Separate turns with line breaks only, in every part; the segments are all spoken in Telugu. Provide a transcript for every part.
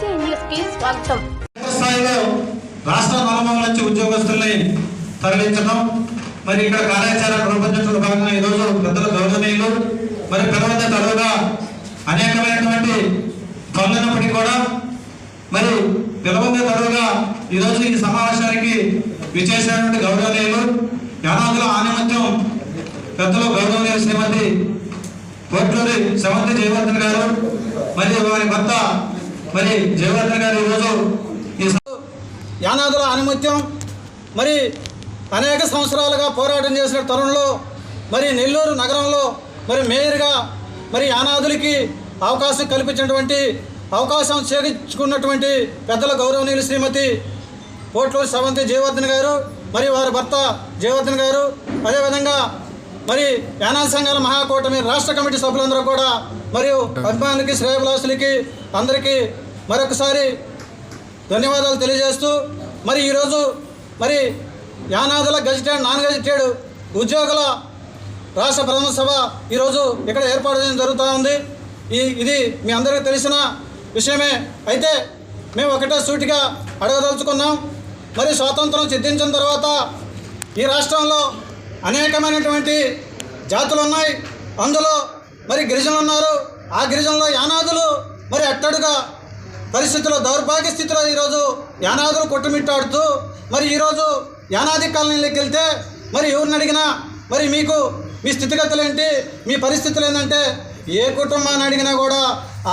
బీసీ న్యూస్కి స్వాగతం.
స్థాయిలో రాష్ట్ర నలుమూల నుంచి ఉద్యోగస్తుల్ని తరలించడం మరి ఇక్కడ కార్యాచరణ రూపొందించడంలో భాగంగా ఈరోజు పెద్దల గౌరవనీయులు మరి పిలవద్ద తరువుగా అనేకమైనటువంటి పనులున్నప్పటికీ కూడా మరి పిలవద్ద తరువుగా ఈరోజు ఈ సమావేశానికి విచ్చేసినటువంటి గౌరవనీయులు యానాదుల ఆనిమత్యం పెద్దలు గౌరవనీయులు శ్రీమతి కోట్లూరి సెవంతి జయవర్ధన్ గారు మరియు వారి భర్త మరి జయవర్ధన్ గారు ఈరోజు
యానాదుల ఆనిమత్యం మరి అనేక సంవత్సరాలుగా పోరాటం చేసిన తరుణంలో మరి నెల్లూరు నగరంలో మరి మేయర్గా మరి యానాదులకి అవకాశం కల్పించినటువంటి అవకాశం చేకూర్చుకున్నటువంటి పెద్దల గౌరవనీయులు శ్రీమతి పోట్లూరు సవంతి జయవర్ధన్ గారు మరి వారి భర్త జయవర్ధన్ గారు అదేవిధంగా మరి యానాది సంఘాల మహాకూటమి రాష్ట్ర కమిటీ సభ్యులందరూ కూడా మరియు అభిమానులకి శ్రేయభిలాసులకి అందరికీ మరొకసారి ధన్యవాదాలు తెలియజేస్తూ మరి ఈరోజు మరి యానాదుల గజిటెడ్ నాన్ గజిటెడ్ ఉద్యోగుల రాష్ట్ర ప్రథమ సభ ఈరోజు ఇక్కడ ఏర్పాటు చేయడం జరుగుతూ ఉంది. ఈ ఇది మీ అందరికీ తెలిసిన విషయమే. అయితే మేము ఒకటే సూటిగా అడగదలుచుకున్నాం. మరి స్వాతంత్రం సిద్ధించిన తర్వాత ఈ రాష్ట్రంలో అనేకమైనటువంటి జాతులు ఉన్నాయి. అందులో మరి గిరిజనులు ఉన్నారు. ఆ గిరిజనులో యానాదులు మరి అట్టడుగా పరిస్థితుల్లో దౌర్భాగ్య స్థితిలో ఈరోజు యానాదులు కొట్టుమిట్టాడుతూ మరి ఈరోజు యానాది కాలనీలోకి వెళ్తే మరి ఎవరిని అడిగినా మరి మీకు మీ స్థితిగతులు ఏంటి మీ పరిస్థితులు ఏంటంటే ఏ కుటుంబాన్ని అడిగినా కూడా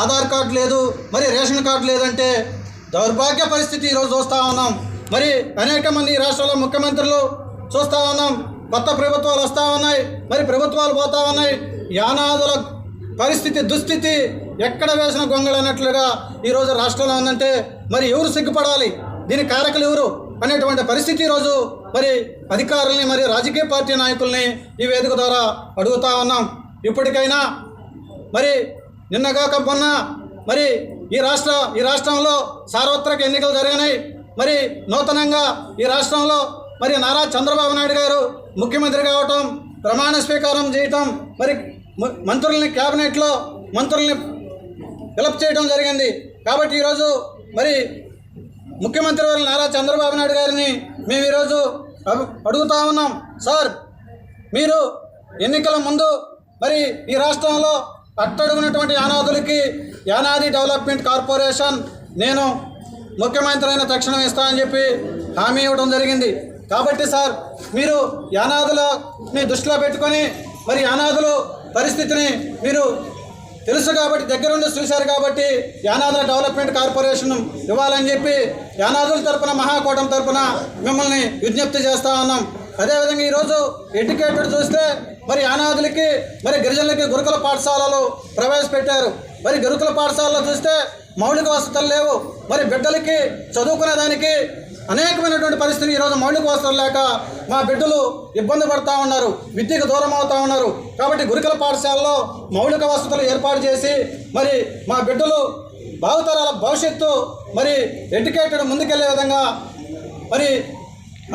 ఆధార్ కార్డు లేదు మరి రేషన్ కార్డు లేదంటే దౌర్భాగ్య పరిస్థితి ఈరోజు చూస్తూ ఉన్నాం. మరి అనేక మంది రాష్ట్రాల ముఖ్యమంత్రులు చూస్తూ ఉన్నాం. కొత్త ప్రభుత్వాలు వస్తూ ఉన్నాయి మరి ప్రభుత్వాలు పోతా ఉన్నాయి. యానాదుల పరిస్థితి దుస్థితి ఎక్కడ వేసిన గొంగళి అన్నట్లుగా ఈరోజు రాష్ట్రంలో ఉందంటే మరి ఎవరు సిగ్గుపడాలి? దీని కారకులు ఎవరు? అనేటువంటి పరిస్థితి ఈరోజు మరి అధికారుల్ని మరి రాజకీయ పార్టీ నాయకుల్ని ఈ వేదిక ద్వారా అడుగుతా ఉన్నాం. ఇప్పటికైనా మరి నిన్నగాక మొన్న మరి ఈ రాష్ట్ర ఈ రాష్ట్రంలో సార్వత్రిక ఎన్నికలు జరిగినాయి. మరి నూతనంగా ఈ రాష్ట్రంలో మరి నారా చంద్రబాబు నాయుడు గారు ముఖ్యమంత్రి కావటం ప్రమాణ స్వీకారం చేయటం మరి మంత్రుల్ని క్యాబినెట్లో మంత్రుల్ని ఫిలప్ చేయడం జరిగింది. కాబట్టి ఈరోజు మరి ముఖ్యమంత్రి వారి నారా చంద్రబాబు నాయుడు గారిని మేము ఈరోజు అడు- అడుగుతా ఉన్నాం. సార్ మీరు ఎన్నికల ముందు మరి ఈ రాష్ట్రంలో అట్టడుగునటువంటి యానాదులకి యానాది డెవలప్మెంట్ కార్పొరేషన్ నేను ముఖ్యమంత్రి అయిన తక్షణం ఇస్తానని చెప్పి హామీ ఇవ్వడం జరిగింది. కాబట్టి సార్ మీరు యానాదులని దృష్టిలో పెట్టుకొని మరి యానాదులు పరిస్థితిని మీరు తెలుసు కాబట్టి దగ్గరుండి చూశారు కాబట్టి యానాదుల డెవలప్మెంట్ కార్పొరేషన్ ఇవ్వాలని చెప్పి యానాదుల తరపున మహాకూటం తరపున మిమ్మల్ని విజ్ఞప్తి చేస్తా ఉన్నాం. అదేవిధంగా ఈరోజు ఎడ్యుకేటెడ్ చూస్తే మరి యానాదులకి మరి గిరిజనులకి గురుకుల పాఠశాలలు ప్రవేశపెట్టారు. మరి గురుకుల పాఠశాలలో చూస్తే మౌలిక వసతులు లేవు. మరి బిడ్డలకి చదువుకునే దానికి అనేకమైనటువంటి పరిస్థితి ఈరోజు మౌలిక వసతులు లేక మా బిడ్డలు ఇబ్బంది పడతా ఉన్నారు విద్యకు దూరం అవుతూ ఉన్నారు. కాబట్టి గురుకుల పాఠశాలలో మౌలిక వసతులు ఏర్పాటు చేసి మరి మా బిడ్డలు భావితరాల భవిష్యత్తు మరి ఎడ్యుకేటెడ్ ముందుకెళ్ళే విధంగా మరి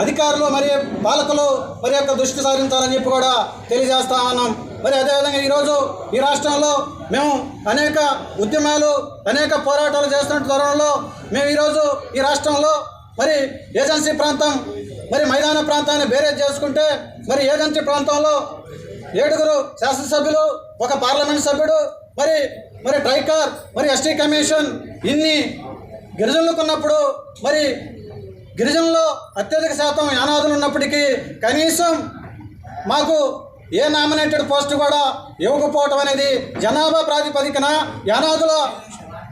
అధికారులు మరి పాలకులు మరి యొక్క దృష్టి సారించాలని చెప్పి కూడా తెలియజేస్తా ఉన్నాం. మరి అదేవిధంగా ఈరోజు ఈ రాష్ట్రంలో మేము అనేక ఉద్యమాలు అనేక పోరాటాలు చేస్తున్న తరుణంలో మేము ఈరోజు ఈ రాష్ట్రంలో మరి ఏజెన్సీ ప్రాంతం మరి మైదాన ప్రాంతాన్ని బేరేజ్ చేసుకుంటే మరి ఏజెన్సీ ప్రాంతంలో ఏడుగురు శాసనసభ్యులు ఒక పార్లమెంట్ సభ్యుడు మరి మరి ట్రైకార్ మరి ఎస్టీ కమిషన్ ఇన్ని గిరిజనులకు ఉన్నప్పుడు మరి గిరిజనులో అత్యధిక శాతం యానాదులు ఉన్నప్పటికీ కనీసం మాకు ఏ నామినేటెడ్ పోస్ట్ కూడా ఇవ్వకపోవటం అనేది జనాభా ప్రాతిపదికన యానాదుల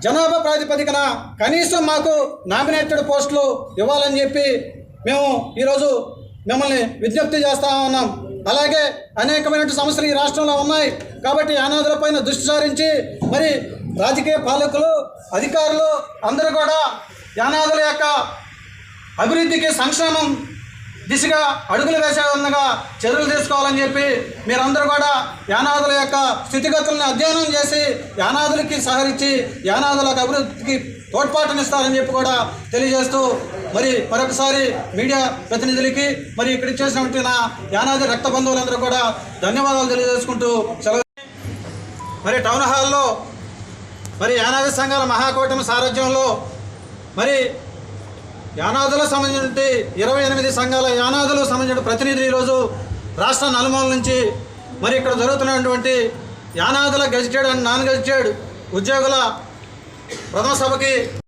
జనాభా ప్రాతిపదికన కనీసం మాకు నామినేటెడ్ పోస్టులు ఇవ్వాలని చెప్పి మేము ఈరోజు మిమ్మల్ని విజ్ఞప్తి చేస్తా ఉన్నాం. అలాగే అనేకమైన సమస్యలు ఈ రాష్ట్రంలో ఉన్నాయి. కాబట్టి యానాదులపైన దృష్టి సారించి మరి రాజకీయ పాలకులు అధికారులు అందరూ కూడా అనాథుల యొక్క అభివృద్ధికి సంక్షేమం దిశగా అడుగులు వేసే విధంగా చర్యలు తీసుకోవాలని చెప్పి మీరందరూ కూడా యానాదుల యొక్క స్థితిగతులను అధ్యయనం చేసి యానాదులకి సహరించి యానాదులకు అభివృద్ధికి తోడ్పాటునిస్తారని చెప్పి కూడా తెలియజేస్తూ మరి మరొకసారి మీడియా ప్రతినిధులకి మరి ఇక్కడ చేసినటువంటి నా యానాది రక్త బంధువులందరూ కూడా ధన్యవాదాలు తెలియజేసుకుంటూ సెలవు. మరి టౌన్ హాల్లో మరి యానాది సంఘాల మహాకూటమి సారథ్యంలో మరి యానాదులకు సంబంధించిన ఇరవై ఎనిమిది సంఘాల యానాదులకు సంబంధించిన ప్రతినిధులు ఈరోజు రాష్ట్ర నలుమూల నుంచి మరి ఇక్కడ జరుగుతున్నటువంటి యానాదుల గెజిటెడ్ అండ్ నాన్ గెజిటెడ్ ఉద్యోగుల ప్రథమ సభకి